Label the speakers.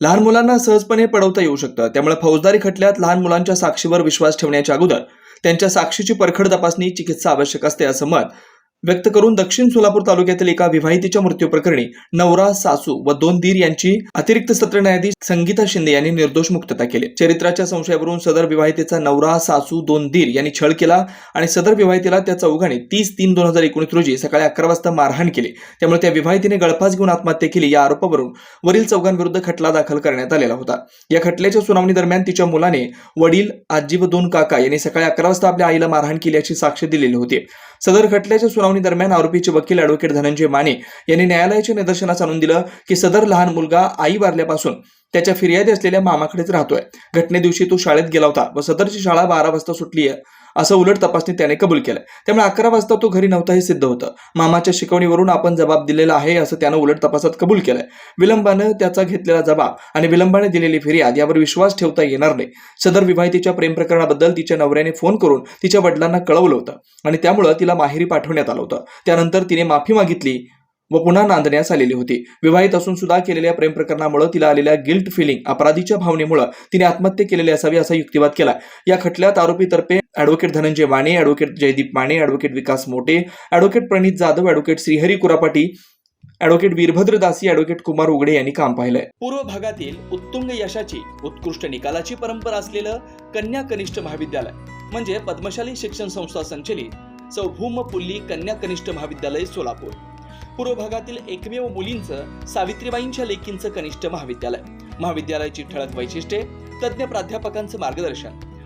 Speaker 1: लहान मुलांना सहजपणे पडवता येऊ शकतं. त्यामुळे फौजदारी खटल्यात लहान मुलांच्या साक्षीवर विश्वास ठेवण्याच्या अगोदर त्यांच्या साक्षीची परखड तपासणी चिकित्सा आवश्यक असते असं मत व्यक्त करून दक्षिण सोलापूर तालुक्यातील एका विवाहितेच्या मृत्यू प्रकरणी नवरा सासू व दोन दीर यांची अतिरिक्त सत्र न्यायाधीश संगीता शिंदे यांनी निर्दोष मुक्तता केली. चरित्राच्या संशयावरून सदर विवाहितेचा नवरा सासू दोन दीर यांनी छळ केला आणि सदर विवाहितेला त्या चौघांनी तीस तीन दोन हजार एकोणीस रोजी सकाळी अकरा वाजता मारहाण केली. त्यामुळे त्या विवाहितेने गळफास घेऊन आत्महत्या केली. या आरोपावरून वरील चौघांविरुद्ध खटला दाखल करण्यात आलेला होता. या खटल्याच्या सुनावणी दरम्यान तिच्या मुलाने वडील आजी व दोन काका यांनी सकाळी अकरा वाजता आपल्या आईला मारहाण केल्याची साक्ष दिलेली होती. सदर खटल्याच्या सुनावणी दरम्यान आरोपीचे वकील अॅडव्होकेट धनंजय माने यांनी न्यायालयाच्या निदर्शनास आणून दिलं की सदर लहान मुलगा आई वारल्यापासून त्याच्या फिर्यादी असलेल्या मामाकडेच राहतोय. घटने दिवशी तो शाळेत गेला होता व सदरची शाळा बारा वाजता सुटली आहे असं उलट तपासणी त्याने कबूल केलं त्यामुळे अकरा वाजता तो घरी नव्हता हे सिद्ध होतं. मामाच्या शिकवणीवरून आपण जबाब दिलेला आहे असं त्यानं उलट तपासात कबूल केलंय. विलंबानं त्याचा घेतलेला जबाब आणि विलंबाने दिलेली फिर्याद यावर विश्वास ठेवता येणार नाही. सदर विवाहितेच्या प्रेम प्रकरणाबद्दल तिच्या नवऱ्याने फोन करून तिच्या वडिलांना कळवलं होतं आणि त्यामुळं तिला माहेरी पाठवण्यात आलं होतं. त्यानंतर तिने माफी मागितली व पुन्हा नांदण्यास आलेली होती. विवाहित असून सुद्धा केलेल्या प्रेम प्रकरणामुळे तिला आलेल्या गिल्ट फिलिंग अपराधीच्या भावनेमुळे तिने आत्महत्या केलेली असावी असा युक्तिवाद केला या खटल्यात आरोपीतर्फे advocate Dhananjay Mane advocate Jaydeep Mane advocate Vikas Mote advocate Pranit Jadhav advocate Shrihari Kurapati advocate Virbhadra Dasi advocate Kumar उघडे यांनी काम पाहिलंय. पूर्व भागातील उत्तुंग यशाची उत्कृष्ट निकालाची परंपरा असलेलं कन्या कनिष्ठ महाविद्यालय म्हणजे पद्मशाली शिक्षण संस्था संचलित सौभूम पुल्ली कन्या कनिष्ठ महाविद्यालय सोलापूर. पूर्व भागातील एकमेव मुलींचं सावित्रीबाईंच्या लेकींचं कनिष्ठ महाविद्यालय. महाविद्यालयाची ठळक वैशिष्ट्ये तज्ज्ञ प्राध्यापकांचं मार्गदर्शन